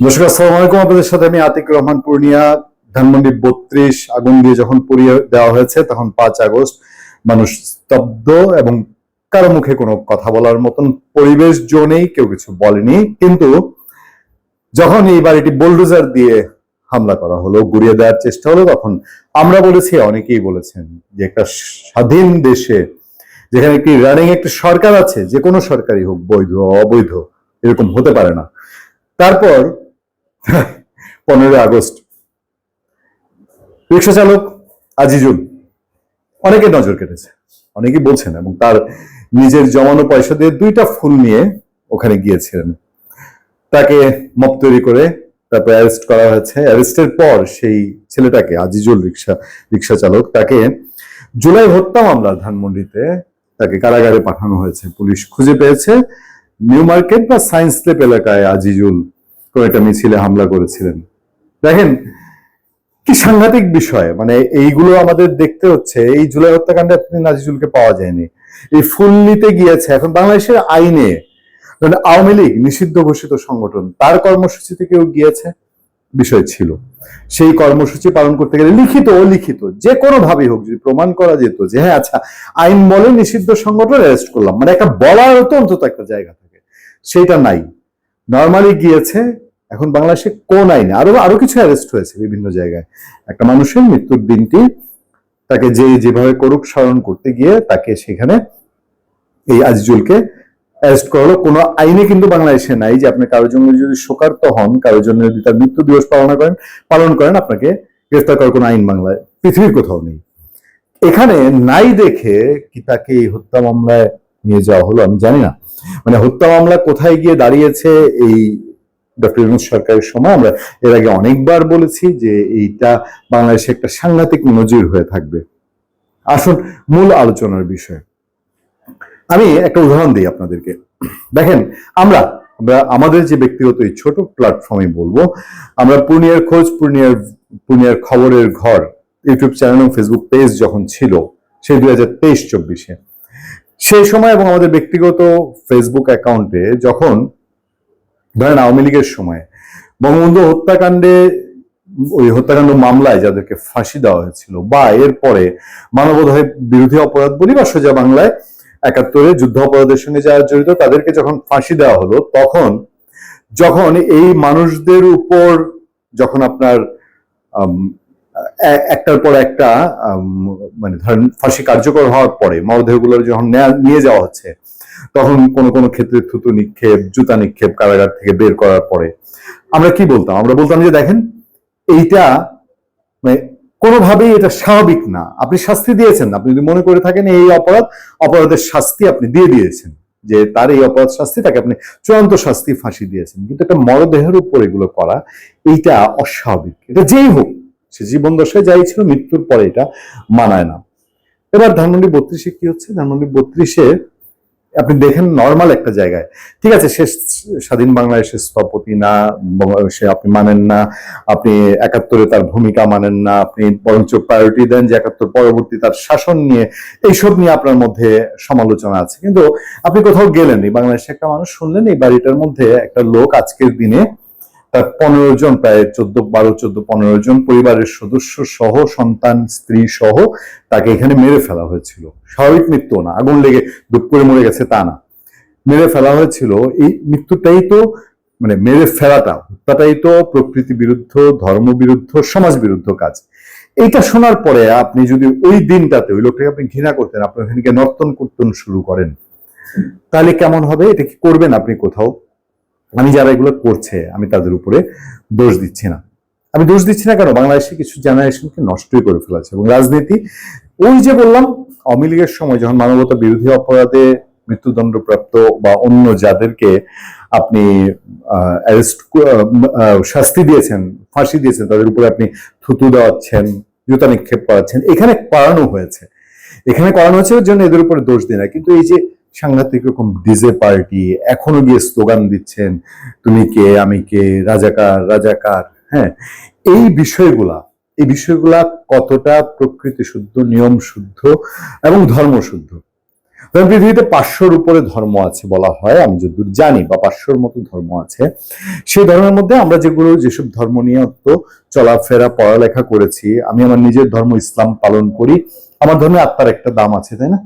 দর্শক, আসসালামু আলাইকুম। আপনাদের সাথে আমি আতিক রহমান পূর্ণিয়া, ধানমন্ডি বত্রিশ, আগুন দিয়ে যখন পুড়িয়ে দেওয়া হয়েছে, তখন পাঁচ আগস্ট মানুষ স্তব্ধ এবং কারও মুখে কোনো কথা বলার মতন পরিবেশ জোনেই কেউ কিছু বলেনি। কিন্তু যখন এই বাড়িটি বোলডোজার দিয়ে হামলা করা হলো, গুড়িয়ে দেওয়ার চেষ্টা হলো, তখন আমরা বলেছি, অনেকেই বলেছেন যে একটা স্বাধীন দেশে যেখানে একটি রানিং একটি সরকার আছে, যে কোনো সরকারই হোক, বৈধ, অবৈধ, এরকম হতে পারে না। তারপর পনেরোই আগস্ট। রিক্সা চালক আজিজুল অনেকে নজর কেটেছে, অনেকেই বলছেন এবং তার নিজের জমানো পয়সা দিয়ে দুইটা ফুল নিয়ে ওখানে গিয়েছিলেন। তাকে মপ তৈরি করে তারপর অ্যারেস্ট করা হয়েছে। অ্যারেস্টের পর সেই ছেলেটাকে, আজিজুল রিক্সা রিক্সা চালক তাকে জুলাই হত্যা মামলার ধানমন্ডিতে তাকে কারাগারে পাঠানো হয়েছে। পুলিশ খুঁজে পেয়েছে। নিউ মার্কেট বা সায়েন্স লেপ এলাকায় আজিজুল একটা মিছিলে হামলা করেছিলেন। দেখেন, কি সাংঘাতিক বিষয়। মানে এইগুলো আমাদের দেখতে হচ্ছে, এই জুলাই হত্যাকাণ্ডে আপনি নাজিজুলকে পাওয়া যায়নি। এই ফুল নিতে গিয়েছে, এখন বাংলাদেশের আইনে আওয়ামী লীগ নিষিদ্ধ ঘোষিত সংগঠন, তার কর্মসূচিতে কেউ গিয়েছে? বিষয় ছিল। সেই কর্মসূচি পালন করতে গেলে লিখিত, অলিখিত, যে কোনো ভাবেই হোক, যদি প্রমাণ করা যেত যে হ্যাঁ আচ্ছা আইন বলে নিষিদ্ধ সংগঠন অ্যারেস্ট করলাম। মানে একটা বলার তো অন্তত একটা জায়গা থাকে। সেইটা নাই। নর্মালি গিয়েছে এখন বাংলাদেশে কোন আইনে? আরও আরও কিছু অ্যারেস্ট হয়েছে বিভিন্ন জায়গায়। একটা মানুষের মৃত্যুর দিনটি তাকে যে যেভাবে করুক স্মরণ করতে গিয়ে তাকে সেখানে এই আজিজুলকে অ্যারেস্ট করা হলো। কোনো আইনে কিন্তু বাংলাদেশে নাই যে আপনি কারোর জন্য যদি শোকার্ত হন, কারোর জন্য যদি তার মৃত্যু দিবস পালন করেন পালন করেন, আপনাকে গ্রেফতার করার কোনো আইন বাংলায়, পৃথিবীর কোথাও নেই। এখানে নাই দেখে কি তাকে এই হত্যা মামলায় নিয়ে যাওয়া হলো আমি জানি না। মানে হত্যা মামলা কোথায় গিয়ে দাঁড়িয়েছে, এই ডক্টর ইউনুস সরকারের সময় আমরা এর আগে অনেকবার বলেছি যে এইটা বাংলাদেশে একটা সাংঘাতিক নজির হয়ে থাকবে। আসুন, মূল আলোচনার বিষয়। আমি একটা উদাহরণ দিই আপনাদেরকে। দেখেন, আমরা আমাদের যে ব্যক্তিগত এই ছোট প্ল্যাটফর্মে বলব, আমরা পূর্ণিয়ার খোঁজ, পূর্ণিয়ার পূর্ণিয়ার খবরের ঘর, ইউটিউব চ্যানেল এবং ফেসবুক পেজ যখন ছিল, সেই দুই হাজার তেইশ চব্বিশে। সেই সময় এবং আমাদের ব্যক্তিগত ফেসবুক অ্যাকাউন্টে যখন ধরেন আওয়ামী লীগের সময়। বঙ্গবন্ধু হত্যাকাণ্ডে, ওই হত্যাকাণ্ড মামলায় যাদেরকে ফাঁসি দেওয়া হয়েছিল বা এরপরে মানববোধ বিরোধী অপরাধ বলি বা সোজা বাংলায় একাত্তরে যুদ্ধ অপরাধের সঙ্গে যারা জড়িত, তাদেরকে যখন ফাঁসি দেওয়া হলো, তখন, যখন এই মানুষদের উপর যখন আপনার একটার পর একটা মানে ধরেন ফাঁসি কার্যকর হওয়ার পরে মরদেহগুলো যখন নিয়ে যাওয়া হচ্ছে তখন কোনো কোনো ক্ষেত্রে থুতু নিক্ষেপ, জুতা নিক্ষেপ কারাগার থেকে বের করার পরে। আমরা কি বলতাম? আমরা বলতাম যে, দেখেন, এইটা মানে কোনোভাবেই এটা স্বাভাবিক না। আপনি শাস্তি দিয়েছেন। আপনি যদি মনে করে থাকেন এই অপরাধ, অপরাধের শাস্তি আপনি দিয়ে দিয়েছেন। যে তার এই অপরাধ শাস্তি, তাকে আপনি চূড়ান্ত শাস্তি ফাঁসি দিয়েছেন। কিন্তু একটা মরদেহের উপর এগুলো করা, এইটা অস্বাভাবিক। এটা যেই হোক, সে জীবন দশায় যাই ছিল, মৃত্যুর পরে এটা মানায় না। এবার ধানমন্ডি বত্রিশে কি হচ্ছে? ধানমন্ডি বত্রিশে আপনি দেখেন নর্মাল একটা জায়গায়। ঠিক আছে, সে স্বাধীন বাংলাদেশের স্থপতি না সে আপনি মানেন না, আপনি একাত্তরে তার ভূমিকা মানেন না, আপনি বরঞ্চ প্রায়োরিটি দেন যে একাত্তর পরবর্তী তার শাসন নিয়ে, এইসব নিয়ে আপনার মধ্যে সমালোচনা আছে। কিন্তু আপনি কোথাও গেলেন, এই বাংলাদেশে একটা মানুষ শুনলেন, এই বাড়িটার মধ্যে একটা লোক আজকের দিনে তার পনেরো জন, প্রায় চোদ্দ, বারো, চোদ্দ, পনেরো জন পরিবারের সদস্য সহ, সন্তান, স্ত্রী সহ তাকে এখানে মেরে ফেলা হয়েছিল। স্বাভাবিক মৃত্যু না, আগুন লেগে দুঃখ করে মরে গেছে তা না। মেরে ফেলা হয়েছিল, এই মৃত্যুটাই তো মানে মেরে ফেলাটা, হত্যাটাই তো প্রকৃতি বিরুদ্ধ, ধর্ম বিরুদ্ধ, সমাজ বিরুদ্ধ কাজ। এইটা শোনার পরে আপনি যদি ওই দিনটাতে ওই লোকটাকে আপনি ঘৃণা করতেন আপনি ওখানে নর্তন কীর্তন শুরু করেন, তাহলে কেমন হবে? এটা কি করবেন আপনি কোথাও? আমি যারা এগুলো করছে, আমি তাদের উপরে দোষ দিচ্ছি না। আমি দোষ দিচ্ছি না কেন? বাংলাদেশে কিছু জেনারেশনকে নষ্টই করে ফেলেছে এবং রাজনীতি, ওই যে বললাম, আওয়ামী লীগের সময় যখন মানবতা বিরোধী অপরাধে মৃত্যুদণ্ডপ্রাপ্ত বা অন্য যাদেরকে আপনি অ্যারেস্ট শাস্তি দিয়েছেন, ফাঁসি দিয়েছেন, তাদের উপরে আপনি থুতু দেওয়াচ্ছেন, জুতা নিক্ষেপ করাচ্ছেন, এখানে করানো হয়েছে। এখানে করানো হয়েছে ওর জন্য এদের উপরে দোষ দিই না। কিন্তু এই যে সাংঘাতিক রকম ডিজে পার্টি, এখনও গিয়ে স্লোগান দিচ্ছেন, তুমি কে, আমি কে, রাজাকার রাজাকার হ্যাঁ? এই বিষয়গুলা এই বিষয়গুলা কতটা প্রকৃতি শুদ্ধ, নিয়ম শুদ্ধ এবং ধর্ম শুদ্ধ? পৃথিবীতে পাঁচশোর উপরে ধর্ম আছে বলা হয়, আমি যতদূর জানি, বা পাঁচশোর মতো ধর্ম আছে। সেই ধর্মের মধ্যে আমরা যেগুলো, যেসব ধর্ম নিয়ে তো চলাফেরা, পড়ালেখা করেছি, আমি আমার নিজের ধর্ম ইসলাম পালন করি, আমার ধর্মে আত্মার একটা দাম আছে, তাই না?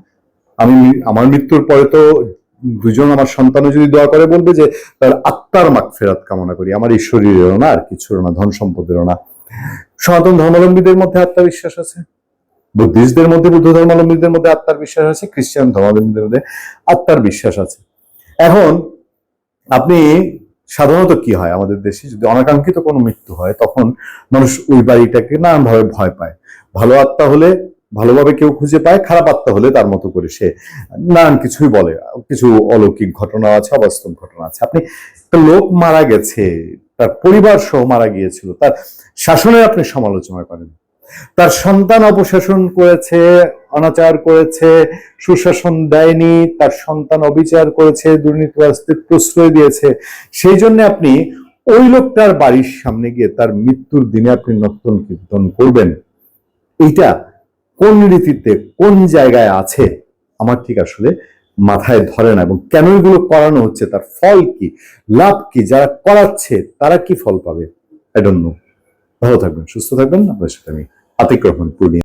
আমি আমার মৃত্যুর পরে তো দুজন আমার সন্তানও যদি দোয়া করে বলবে যে তার আত্মার মাগ ফেরাত কামনা করি। আমার এই শরীরেরও না আর কিছুরও না, ধন সম্পদেরও না। সনাতন ধর্মাবলম্বীদের মধ্যে আত্মার বিশ্বাস আছে? বুদ্ধিস্টদের মধ্যে, বুদ্ধ ধর্মাবলম্বীদের মধ্যে আত্মার বিশ্বাস আছে? খ্রিস্টান ধর্মাবলম্বীদের মধ্যে আত্মার বিশ্বাস আছে। এখন আপনি সাধারণত কি হয় আমাদের দেশে? যদি অনাকাঙ্ক্ষিত কোনো মৃত্যু হয়, তখন মানুষ ওই বাড়িটাকে নানানভাবে ভয় পায়। ভালো আত্মা হলে ভালোভাবে কেউ খুঁজে পায়, খারাপ আত্মা হলে তার মতো করে সে নানান কিছুই বলে। কিছু অলৌকিক ঘটনা আছে, অবাস্তব ঘটনা আছে। আপনি লোক মারা গেছে, তার পরিবার সহ মারা গিয়েছিল, তার শাসনের আপনি সমালোচনা করেন। তার সন্তান অপশাসন করেছে, অনাচার করেছে, সুশাসন দেয়নি, তার সন্তান অবিচার করেছে দুর্নীতিবাসদের প্রশ্রয় দিয়েছে। সেই জন্য আপনি ওই লোকটার বাড়ির সামনে গিয়ে তার মৃত্যুর দিনে আপনি নর্তন কীর্তন করবেন। এইটা কোন রীতিতে কোন জায়গায় আছে? আমার ঠিক আসলে মাথায় ধরে না এবং কেন এগুলো করানো হচ্ছে, তার ফল কি, লাভ কি, যারা করাচ্ছে, তারা কি ফল পাবে? আই ডোন্ট নো ভালো থাকবেন, সুস্থ থাকবেন। আপনার সাথে আমি আতিক রহমান পূর্ণিয়া